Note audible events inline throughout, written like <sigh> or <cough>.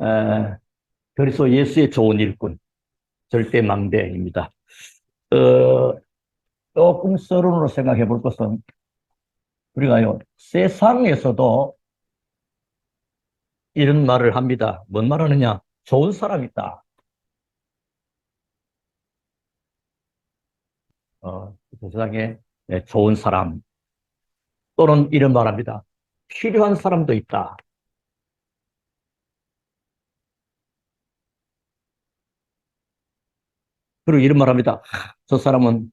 에, 그리스도 예수의 좋은 일꾼, 절대 망대입니다. 어, 조금 서론으로 생각해 볼 것은 우리가요, 세상에서도 이런 말을 합니다. 뭔 말하느냐? 좋은 사람 있다. 어, 세상에 네, 좋은 사람 또는 이런 말합니다. 필요한 사람도 있다. 그리고 이런 말 합니다. 저 사람은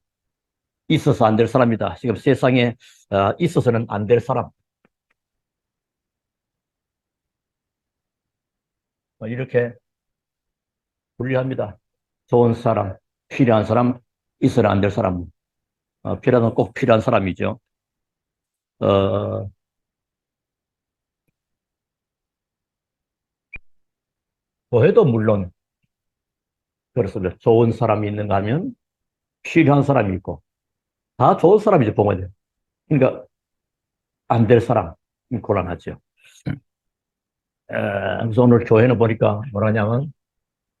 있어서 안 될 사람이다. 지금 세상에 어, 있어서는 안 될 사람. 뭐 이렇게 분류합니다. 좋은 사람, 필요한 사람, 있어야 안 될 사람. 어, 필요한 건 꼭 필요한 사람이죠. 어, 뭐해도 물론 그렇습니다. 좋은 사람이 있는가 하면 필요한 사람이 있고 다 좋은 사람이죠, 보면. 그러니까 안 될 사람 곤란하죠. 에, 그래서 오늘 교회는 보니까 뭐라냐면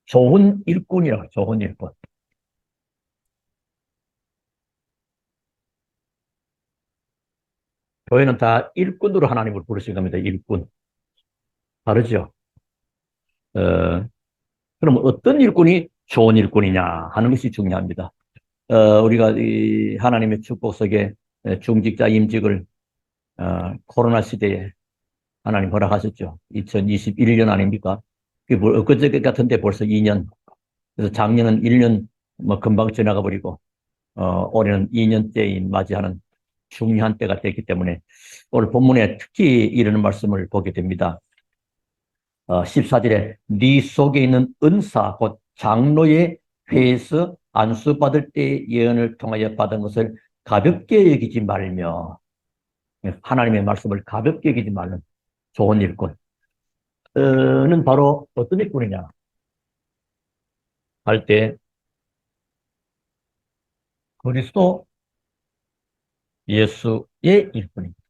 좋은 일꾼이라고 좋은 일꾼. 교회는 다 일꾼으로 하나님을 부르신 겁니다. 일꾼. 다르죠? 어, 그럼 어떤 일꾼이 좋은 일꾼이냐 하는 것이 중요합니다. 어, 우리가 이 하나님의 축복 속에 중직자 임직을 어, 코로나 시대에 하나님 허락하셨죠. 2021년 아닙니까? 그게 뭐 엊그저께 같은데 벌써 2년. 그래서 작년은 1년 뭐 금방 지나가 버리고 어, 올해는 2년째인 맞이하는 중요한 때가 됐기 때문에 오늘 본문에 특히 이런 말씀을 보게 됩니다. 어, 14절에 네 속에 있는 은사 곧 장로의 회에서 안수받을 때 예언을 통하여 받은 것을 가볍게 여기지 말며 하나님의 말씀을 가볍게 여기지 말는 좋은 일꾼 는 바로 어떤 일꾼이냐 할 때 그리스도 예수의 일꾼입니다.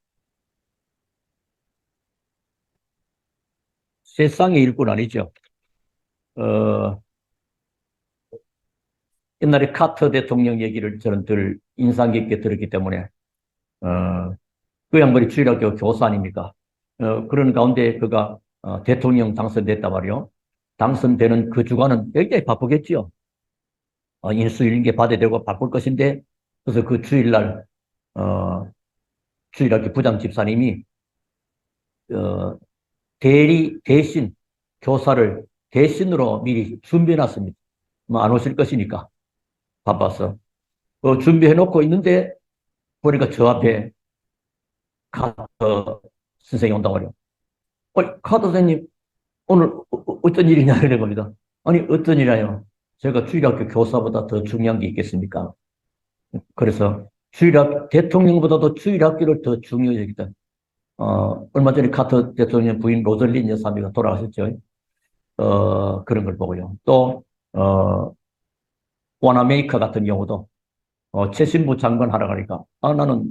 세상의 일꾼 아니죠. 어, 옛날에 카터 대통령 얘기를 저는 늘 인상 깊게 들었기 때문에, 어, 그 양반이 주일학교 교사 아닙니까? 어, 그런 가운데 그가 어, 대통령 당선됐단 말이요. 당선되는 그 주간은 굉장히 바쁘겠지요. 어, 인수인계 받아야 되고 바쁠 것인데, 그래서 그 주일날, 어, 주일학교 부장 집사님이, 어, 대리, 대신, 교사를 대신으로 미리 준비해 놨습니다. 뭐 안 오실 것이니까. 바빠서. 어, 준비해 놓고 있는데, 보니까 저 앞에 카터 선생님 온다고 그래요. 어, 카터 선생님, 오늘 어, 어, 어떤 일이냐 이런 겁니다. 아니, 어떤 일이냐요? 제가 주일학교 교사보다 더 중요한 게 있겠습니까? 그래서 주일학, 대통령보다도 주일학교를 더 중요히 여기다. 어, 얼마 전에 카터 대통령 부인 로즐린 여사님이 돌아가셨죠. 어, 그런 걸 보고요. 또, 어, 와나메이커 같은 경우도, 어, 최신부 장관 하러 가니까, 아, 나는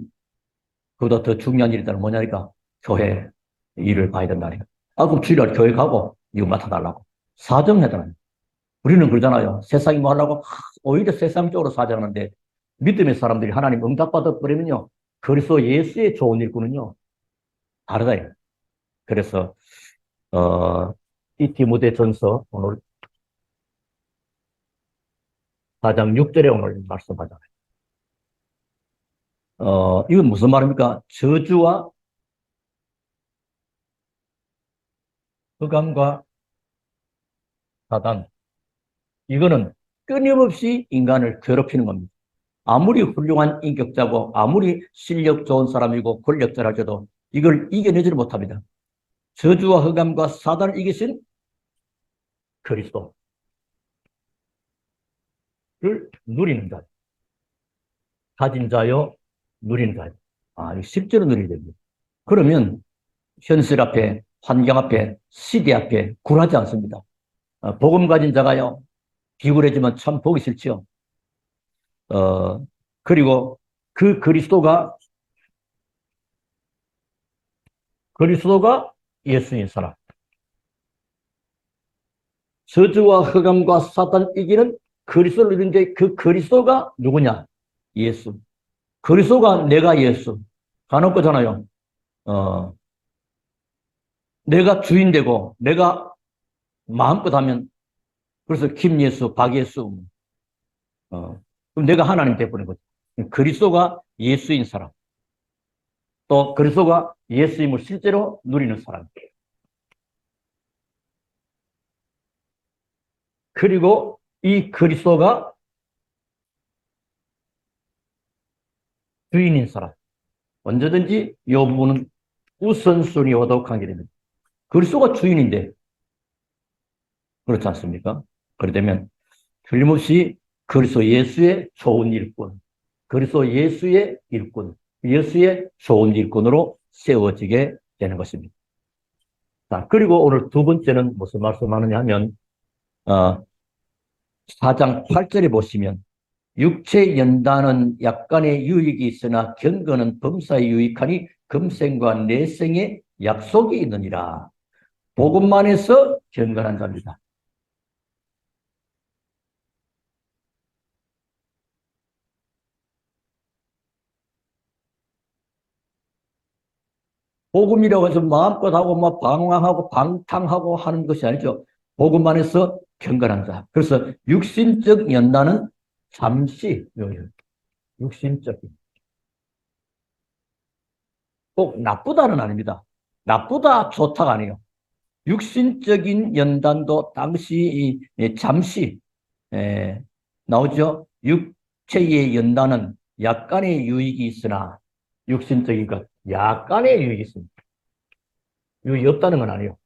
그보다 더 중요한 일이다. 뭐냐니까, 교회 일을 봐야 된다니까. 아, 그럼 주일날 교회 가고, 이거 맡아달라고. 사정해달라고. 우리는 그러잖아요. 세상이 뭐 하려고, 오히려 세상 쪽으로 사정하는데, 믿음의 사람들이 하나님 응답받아 버리면요. 그래서 예수의 좋은 일꾼은요. 다르다. 그래서, 어, 이 디모데 전서 오늘 4장 6절에 오늘 말씀하잖아요. 어, 이건 무슨 말입니까? 저주와 흑암과 사단. 이거는 끊임없이 인간을 괴롭히는 겁니다. 아무리 훌륭한 인격자고 아무리 실력 좋은 사람이고 권력자라도 이걸 이겨내지를 못합니다. 저주와 흑암과 사단을 이기신 그리스도 를 누리는 자. 가진 자요, 누리는 자. 아, 실제로 누리게 됩니다. 그러면 현실 앞에, 환경 앞에, 시대 앞에 굴하지 않습니다. 어, 복음 가진 자가요, 비굴해지면 참 보기 싫지요. 어, 그리고 그 그리스도가, 그리스도가 예수인 사람. 저주와 흑암과 사탄 이기는 그리스도를 이루는데 그 그리스도가 누구냐? 예수. 그리스도가 내가 예수. 간혹 거잖아요. 어, 내가 주인 되고 내가 마음껏 하면 그래서 김예수, 박예수 어, 그럼 내가 하나님 돼버린 거죠. 그리스도가 예수인 사람. 또 그리스도가 예수임을 실제로 누리는 사람. 그리고 이 그리스도가 주인인 사람. 언제든지 이 부분은 우선순위와도 관계됩니다. 그리스도가 주인인데 그렇지 않습니까? 그러다면 틀림없이 그리스도 예수의 좋은 일꾼, 그리스도 예수의 일꾼, 예수의 좋은 일꾼으로 세워지게 되는 것입니다. 자, 그리고 오늘 두 번째는 무슨 말씀하느냐 하면, 어, 4장 8절에 보시면, 육체 연단은 약간의 유익이 있으나 경건은 범사에 유익하니 금생과 내생의 약속이 있느니라. 복음만 해서 경건한 자입니다. 복음이라고 해서 마음껏 하고 막 방황하고 방탕하고 하는 것이 아니죠. 복음만 해서 자. 그래서 육신적 연단은 잠시 육신적인 꼭 나쁘다는 아닙니다. 나쁘다 좋다가 아니에요. 육신적인 연단도 당시 잠시 에, 나오죠. 육체의 연단은 약간의 유익이 있으나 육신적인 것 약간의 유익이 있습니다. 유익이 없다는 건 아니에요.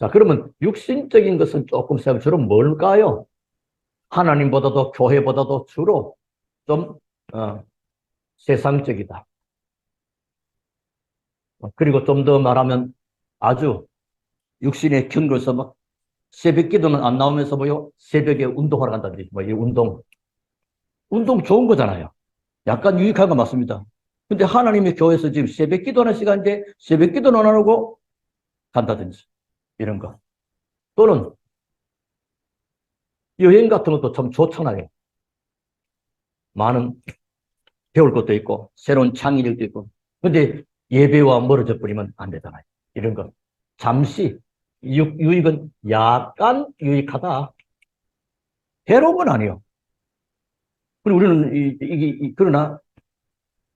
자, 그러면 육신적인 것은 조금 생각 주로 뭘까요? 하나님보다도 교회보다도 주로 좀 어, 세상적이다. 그리고 좀 더 말하면 아주 육신의 경고에서 막 새벽 기도는 안 나오면서 뭐요? 새벽에 운동하러 간다든지, 뭐, 이 운동. 운동 좋은 거잖아요. 약간 유익한 거 맞습니다. 근데 하나님의 교회에서 지금 새벽 기도하는 시간인데 새벽 기도는 안 하고 간다든지 이런 거. 또는 여행 같은 것도 참 좋잖아요. 많은 배울 것도 있고 새로운 창의력도 있고 근데 예배와 멀어져 버리면 안 되잖아요. 이런 거. 잠시 유, 유익은 약간 유익하다. 해로운 건 아니에요. 그리고 우리는 이, 이, 이, 그러나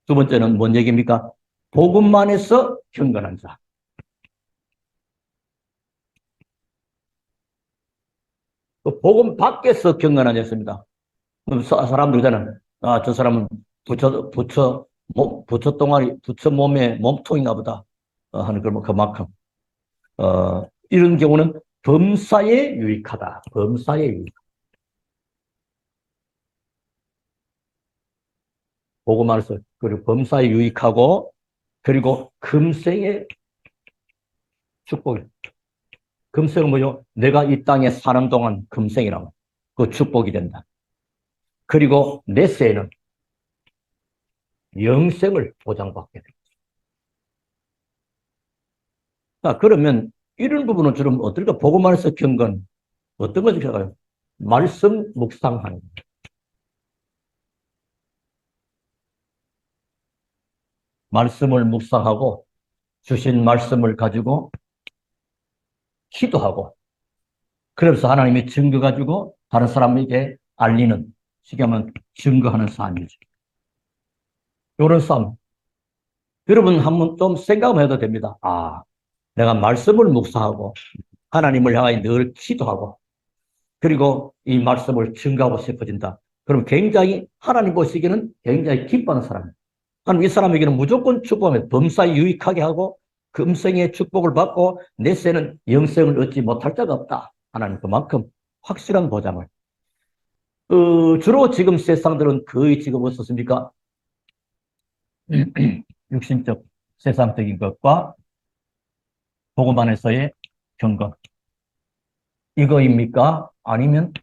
두 번째는 뭔 얘기입니까? 복음만 해서 경건한 자. 또 복음 밖에서 경건한 자였습니다. 사람들 잖아요 아, 저 사람은 부처, 부처, 몸, 부처 동아리, 부처 몸에 몸통인가 보다. 어, 하는 걸뭐 그만큼. 어, 이런 경우는 범사에 유익하다. 범사에 유익. 복음만 해서 그리고 범사에 유익하고 그리고 금생의 축복이 금생은 뭐죠? 내가 이 땅에 사는 동안 금생이라고 그 축복이 된다. 그리고 내세에는 영생을 보장받게 됩니다. 자, 그러면 이런 부분은 주로 어떨까? 보고만 해서 경건. 어떤 것이 생각요 말씀 묵상하는 거. 말씀을 묵상하고 주신 말씀을 가지고 기도하고 그래서 하나님이 증거 가지고 다른 사람에게 알리는 쉽게 하면 증거하는 삶이죠. 이런 삶. 여러분 한번 좀 생각을 해도 됩니다. 아, 내가 말씀을 묵상하고 하나님을 향하여 늘 기도하고 그리고 이 말씀을 증거하고 싶어진다. 그럼 굉장히 하나님 보시기에는 굉장히 기뻐하는 사람이에요. 하나님 이 사람에게는 무조건 축복하면 범사에 유익하게 하고 금생의 축복을 받고 내세는 영생을 얻지 못할 자가 없다. 하나님 그만큼 확실한 보장을. 어, 주로 지금 세상들은 거의 지금 어떻습니까? <clears throat> 육신적 세상적인 것과 복음 안에서의 경건. 이거입니까? 아니면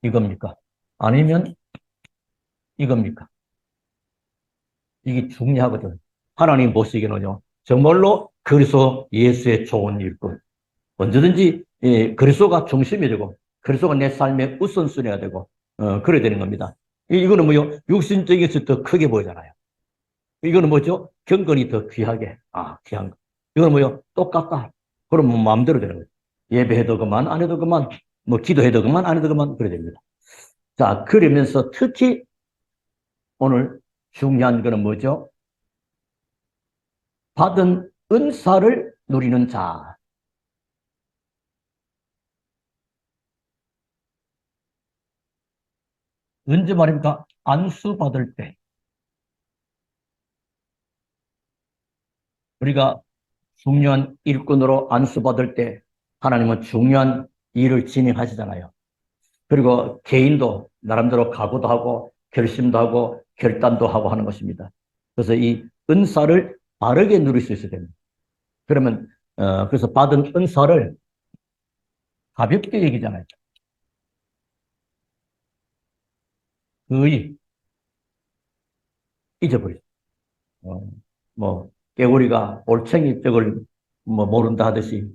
이겁니까? 아니면 이겁니까? 이게 중요하거든. 하나님 보시기에는요. 정말로 그리스도 예수의 좋은 일꾼. 언제든지 예, 그리스도가 중심이 되고 그리스도가 내 삶의 우선순위가 되고 어, 그래야 되는 겁니다. 이- 이거는 뭐요? 육신적에서 더 크게 보이잖아요. 이거는 뭐죠? 경건이 더 귀하게. 아, 귀한 거. 이거는 뭐요? 똑같다. 그럼 뭐 마음대로 되는 거죠. 예배해도 그만, 안 해도 그만, 뭐 기도해도 그만, 안 해도 그만, 그래야 됩니다. 자, 그러면서 특히 오늘 중요한 거는 뭐죠? 받은 은사를 누리는 자. 언제 말입니까? 안수 받을 때. 우리가 중요한 일꾼으로 안수 받을 때 하나님은 중요한 일을 진행하시잖아요. 그리고 개인도 나름대로 각오도 하고 결심도 하고 결단도 하고 하는 것입니다. 그래서 이 은사를 바르게 누릴 수 있어야 됩니다. 그러면 어, 그래서 받은 은사를 가볍게 얘기잖아요. 거의 잊어버리죠. 어, 뭐 깨구리가 올챙이 쪽을 뭐 모른다 하듯이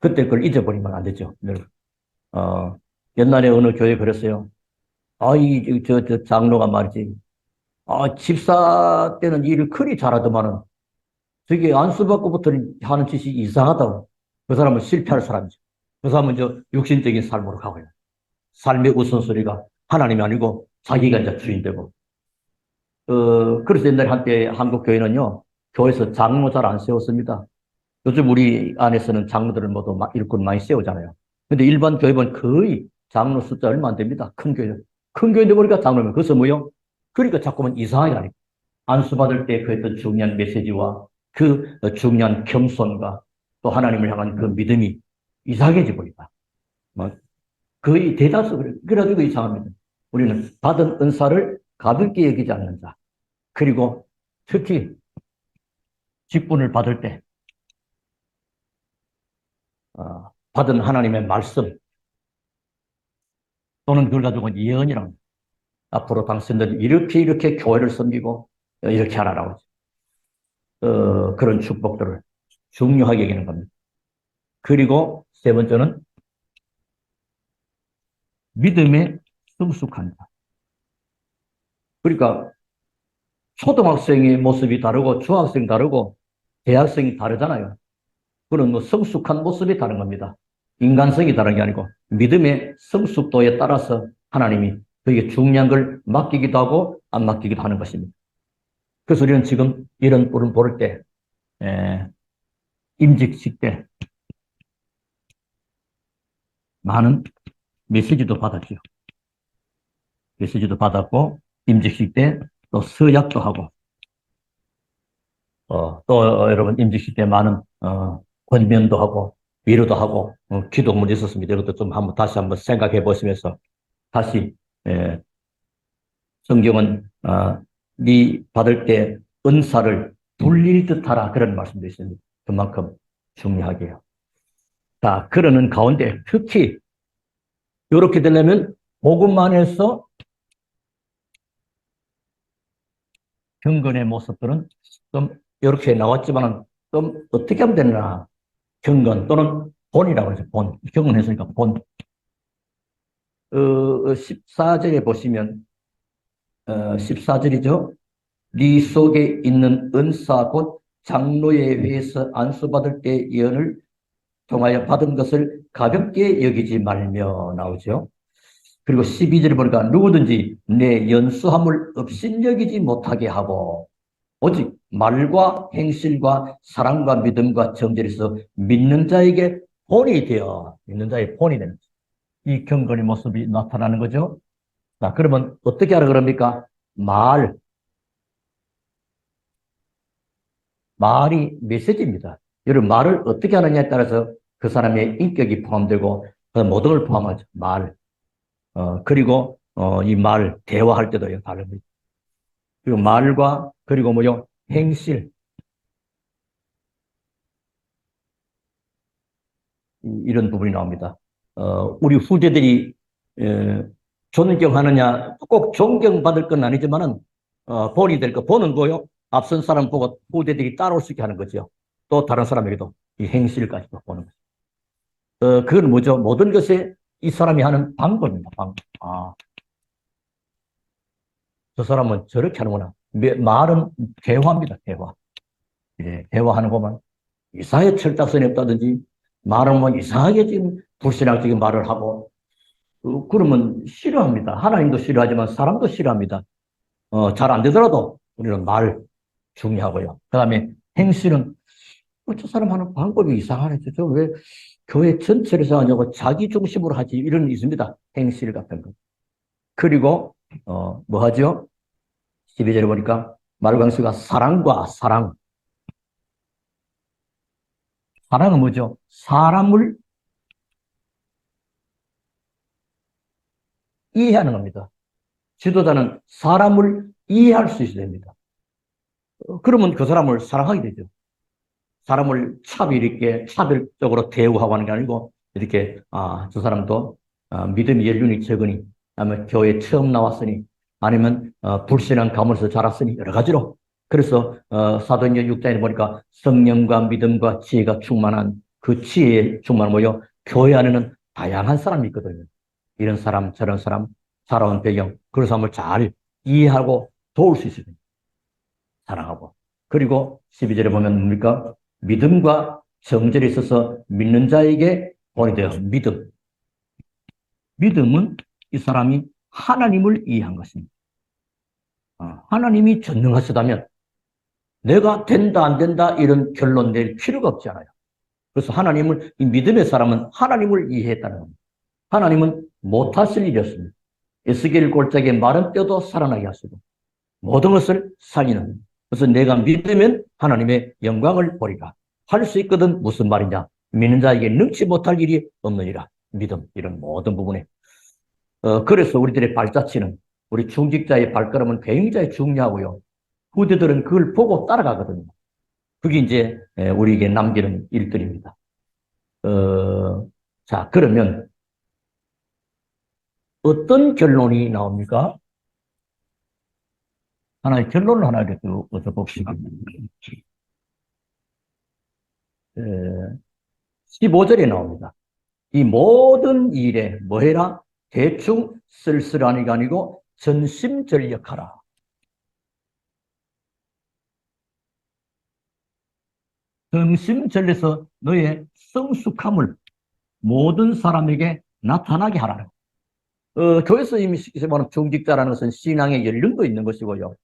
그때 그걸 잊어버리면 안 되죠. 늘. 어, 옛날에 어느 교회 그랬어요. 아이 저, 저 장로가 말이지. 아 집사 때는 일을 그리 잘하더만은 저게 안수받고부터 하는 짓이 이상하다고. 그 사람은 실패할 사람이죠. 그 사람은 저 육신적인 삶으로 가고 있는. 삶의 우선순위가 하나님이 아니고 자기가 이제 주인 되고. 어, 그래서 옛날에 한때 한국 교회는요, 교회에서 장로 잘 안 세웠습니다. 요즘 우리 안에서는 장로들을 모두 막 일꾼 많이 세우잖아요. 근데 일반 교회는 거의 장로 숫자 얼마 안 됩니다. 큰 교회. 큰 교회인데 보니까 장로면 그래서 뭐요? 그러니까 자꾸만 이상하게 하니까. 안수받을 때 그 했던 중요한 메시지와 그 중요한 겸손과 또 하나님을 향한 그 믿음이 이상해져 버린다. 뭐 거의 대다수 그래. 그래가지고 이상합니다. 우리는 받은 은사를 가볍게 여기지 않는 자. 그리고 특히 직분을 받을 때 어, 받은 하나님의 말씀 또는 그걸 가지고 예언이랑 앞으로 당신들 이렇게 이렇게 교회를 섬기고 이렇게 하라라고 어, 그런 축복들을 중요하게 여기는 겁니다. 그리고 세 번째는 믿음에 성숙한 자. 그러니까 초등학생의 모습이 다르고 중학생 다르고 대학생이 다르잖아요. 그런 뭐 성숙한 모습이 다른 겁니다. 인간성이 다른 게 아니고 믿음의 성숙도에 따라서 하나님이 그게 중요한 걸 맡기기도 하고 안 맡기기도 하는 것입니다. 그래서 우리는 지금 이런 뿔을 보를 때, 에, 임직식 때 많은 메시지도 받았죠. 메시지도 받았고 임직식 때 또 서약도 하고 어, 또 어, 여러분 임직식 때 많은 어, 권면도 하고 위로도 하고 어, 기도문이 있었습니다. 이것도 좀 한번 다시 한번 생각해 보시면서 다시 예, 성경은 어, 네 받을 때 은사를 돌릴 듯 하라 그런 말씀도 있습니다. 그만큼 중요하게요. 자, 그러는 가운데 특히 이렇게 되려면 복음만 해서 경건의 모습들은 좀 이렇게 나왔지만은 좀 어떻게 하면 되나 경건 또는 본이라고 그러죠. 본. 경건했으니까 본. 어, 14절에 보시면 어, 14절이죠. 네 속에 있는 은사 곧 장로의 회에서 안수받을 때 예언을 통하여 받은 것을 가볍게 여기지 말며 나오죠. 그리고 12절에 보니까 누구든지 내 연수함을 업신여기지 못하게 하고 오직 말과 행실과 사랑과 믿음과 정절에서 믿는 자에게 본이 되어 믿는 자의 본이 되는. 이 경건의 모습이 나타나는 거죠. 자, 그러면 어떻게 하라 그럽니까? 말. 말이 메시지입니다. 여러분, 말을 어떻게 하느냐에 따라서 그 사람의 인격이 포함되고 그 모든 걸 포함하죠. 말. 어, 그리고, 어, 이 말, 대화할 때도 다릅니다. 그리고 말과, 그리고 뭐요? 행실. 이- 이런 부분이 나옵니다. 어, 우리 후대들이, 에, 존경하느냐, 꼭 존경받을 건 아니지만은, 어, 본이 될 거, 본은 뭐요? 앞선 사람 보고 후대들이 따라올 수 있게 하는 거죠. 또 다른 사람에게도 이 행실까지도 보는 거죠. 어, 그건 뭐죠? 모든 것에 이 사람이 하는 방법입니다. 방법. 아. 저 사람은 저렇게 하는구나. 매- 말은 대화입니다. 대화. 예, 대화하는 것만 이상하게 철딱선이 없다든지 말은 뭐 이상하게 지금 불신앙적인 말을 하고 어, 그러면 싫어합니다. 하나님도 싫어하지만 사람도 싫어합니다. 어, 잘 안 되더라도 우리는 말 중요하고요. 그 다음에 행실은 어, 저 사람 하는 방법이 이상하네. 저왜 교회 전체를 생각하냐고 자기 중심으로 하지 이런 게 있습니다. 행실 같은 거. 그리고 어, 뭐 하죠? 12절에 보니까 말광수가 사랑과 사랑. 사랑은 뭐죠? 사람을 이해하는 겁니다. 지도자는 사람을 이해할 수 있어야 됩니다. 어, 그러면 그 사람을 사랑하게 되죠. 사람을 차별 있게 차별적으로 대우하고 하는 게 아니고 이렇게 아, 저 사람도 아, 믿음의 연륜이 적으니 아니면 교회 처음 나왔으니 아니면 어, 불신한 가문에서 자랐으니 여러 가지로 그래서 어, 사도행전 6장에 보니까 성령과 믿음과 지혜가 충만한 그 지혜에 충만한 뭐요? 교회 안에는 다양한 사람이 있거든요. 이런 사람 저런 사람 살아온 배경 그런 사람을 잘 이해하고 도울 수 있어야 됩니다. 사랑하고 그리고 12절에 보면 뭡니까? 믿음과 정절에 있어서 믿는 자에게 본이 되어 믿음. 믿음은 이 사람이 하나님을 이해한 것입니다. 어, 하나님이 전능하시다면 내가 된다 안 된다 이런 결론 낼 필요가 없잖아요. 그래서 하나님을 이 믿음의 사람은 하나님을 이해했다는 겁니다. 하나님은 못하실 일이었습니다. 에스겔 골짜기에 마른 뼈도 살아나게 하시고 모든 것을 살리는 그래서 내가 믿으면 하나님의 영광을 보리라. 할 수 있거든 무슨 말이냐? 믿는 자에게 능치 못할 일이 없느니라. 믿음 이런 모든 부분에 어, 그래서 우리들의 발자취는 우리 중직자의 발걸음은 굉장히 중요하고요. 후대들은 그걸 보고 따라가거든요. 그게 이제 에, 우리에게 남기는 일들입니다. 어, 자, 그러면 어떤 결론이 나옵니까? 하나의 결론을 하나 이렇게 얻어 봅시다. 15절에 나옵니다. 이 모든 일에 뭐 해라? 대충 쓸쓸하니가 아니고 전심전력하라. 정심전력에서 너의 성숙함을 모든 사람에게 나타나게 하라는 어, 교회에서 이미 말하는 중직자라는 것은 신앙의 연륜도 있는 것이고요.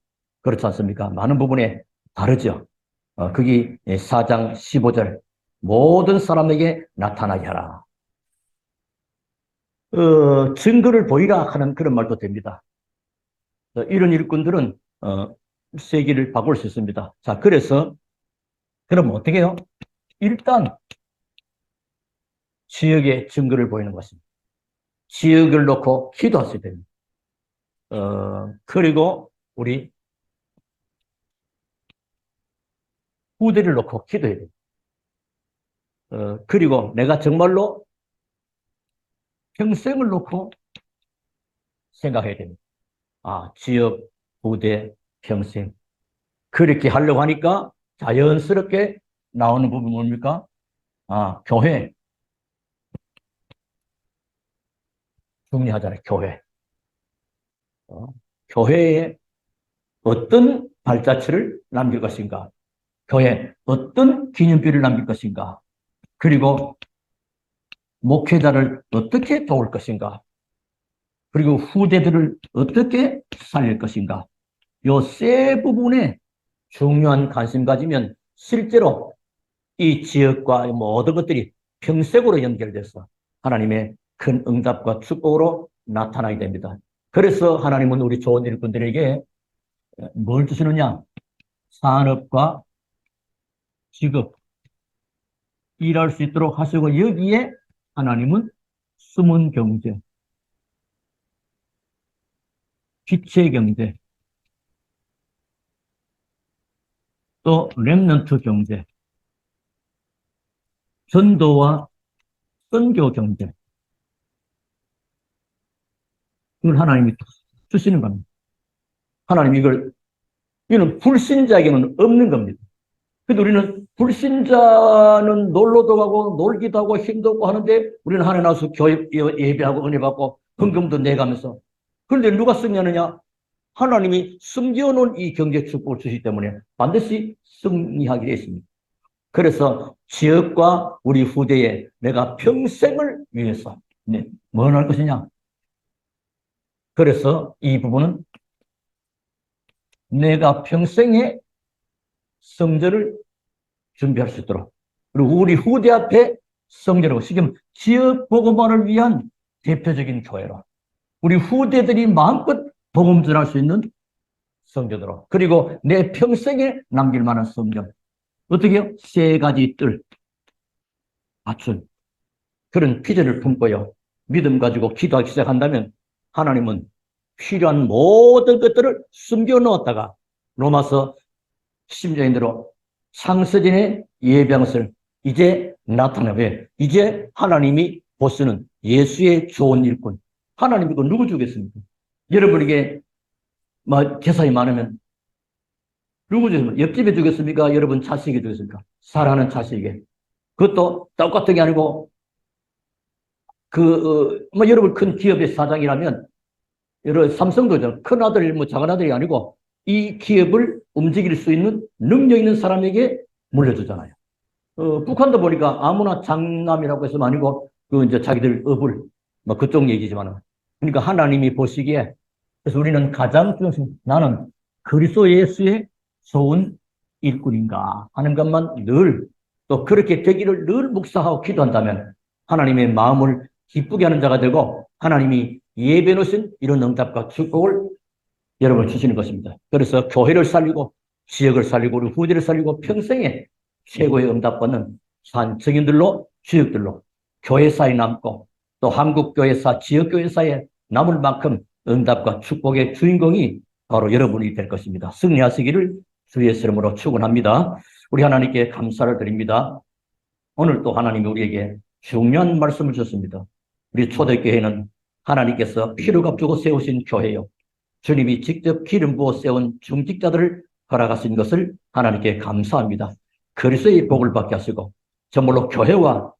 그렇지 않습니까? 많은 부분에 다르죠. 어, 그게 4장 15절 모든 사람에게 나타나게 하라. 어, 증거를 보이라 하는 그런 말도 됩니다. 어, 이런 일꾼들은 어, 세계를 바꿀 수 있습니다. 자, 그래서 그럼 어떻게 해요? 일단 지역의 증거를 보이는 것입니다. 지역을 놓고 기도하셔야 됩니다. 어, 그리고 우리 후대를 놓고 기도해야 됩니다. 어, 그리고 내가 정말로 평생을 놓고 생각해야 됩니다. 아, 지역, 부대, 평생. 그렇게 하려고 하니까 자연스럽게 나오는 부분이 뭡니까? 아, 교회. 중요하잖아요, 교회. 어, 교회에 어떤 발자취를 남길 것인가? 교회 어떤 기념비를 남길 것인가? 그리고 목회자를 어떻게 도울 것인가? 그리고 후대들을 어떻게 살릴 것인가? 요 세 부분에 중요한 관심 가지면 실제로 이 지역과 모든 것들이 평생으로 연결돼서 하나님의 큰 응답과 축복으로 나타나게 됩니다. 그래서 하나님은 우리 좋은 일꾼들에게 뭘 주시느냐? 산업과 직업, 일할 수 있도록 하시고 여기에 하나님은 숨은 경제, 빛의 경제, 또 렘넌트 경제, 전도와 선교 경제, 이걸 하나님이 주시는 겁니다. 하나님 이걸, 이는 불신자에게는 없는 겁니다. 근데 우리는 불신자는 놀러도 가고 놀기도 하고 힘도 없고 하는데 우리는 하나님 나서 교회 예배하고 은혜 받고 헌금도 내가면서 그런데 누가 승리하느냐? 하나님이 숨겨놓은 이 경제 축복을 주시기 때문에 반드시 승리하게 되어 있습니다. 그래서 지역과 우리 후대에 내가 평생을 위해서 네, 뭘할 것이냐? 그래서 이 부분은 내가 평생에 성전을 준비할 수 있도록 그리고 우리 후대 앞에 성전하고 지금 지역 복음화를 위한 대표적인 교회로 우리 후대들이 마음껏 복음 전할 수 있는 성전으로 그리고 내 평생에 남길 만한 성전 어떻게요? 세 가지 뜰 갖춘 그런 비전을 품고요 믿음 가지고 기도하기 시작한다면 하나님은 필요한 모든 것들을 숨겨 놓았다가 로마서 10장인대로 상서진의 예병을 이제 나타나 왜? 이제 하나님이 보스는 예수의 좋은 일꾼. 하나님이 그 누구 주겠습니까? 여러분에게 뭐 재산이 많으면 누구 주겠습니까? 옆집에 주겠습니까? 여러분 자식에게 주겠습니까? 사랑하는 자식에게. 그것도 똑같은 게 아니고 그, 어, 뭐 여러분 큰 기업의 사장이라면 여러 삼성도죠. 큰 아들, 뭐 작은 아들이 아니고 이 기업을 움직일 수 있는 능력 있는 사람에게 물려주잖아요. 어, 북한도 보니까 아무나 장남이라고 해서 아니고 그 이제 자기들 업을 뭐 그쪽 얘기지만 그러니까 하나님이 보시기에 그래서 우리는 가장 중요한 나는 그리스도 예수의 좋은 일꾼인가 하는 것만 늘 또 그렇게 되기를 늘 묵상하고 기도한다면 하나님의 마음을 기쁘게 하는 자가 되고 하나님이 예배 놓으신 이런 응답과 축복을 여러분 주시는 것입니다. 그래서 교회를 살리고 지역을 살리고 우리 후대를 살리고 평생에 최고의 응답받는 산청인들로 지역들로 교회사에 남고 또 한국교회사, 지역교회사에 남을 만큼 응답과 축복의 주인공이 바로 여러분이 될 것입니다. 승리하시기를 주의 이름으로 축원합니다. 우리 하나님께 감사를 드립니다. 오늘 또 하나님이 우리에게 중요한 말씀을 주셨습니다. 우리 초대교회는 하나님께서 피를 값주고 세우신 교회요. 주님이 직접 기름 부어 세운 중직자들을 허락하신 것을 하나님께 감사합니다. 그리스도의 복을 받게 하시고 정말로 교회와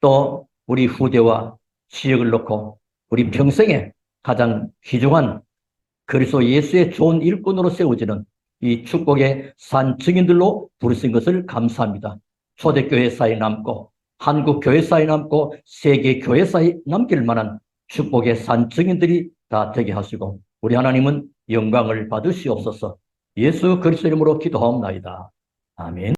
또 우리 후대와 지역을 놓고 우리 평생에 가장 귀중한 그리스도 예수의 좋은 일꾼으로 세워지는 이 축복의 산 증인들로 부르신 것을 감사합니다. 초대교회 사에 남고 한국 교회사에 남고 세계 교회사에 남길 만한 축복의 산 증인들이 다 되게 하시고 우리 하나님은 영광을 받으시옵소서 예수 그리스도 이름으로 기도하옵나이다. 아멘.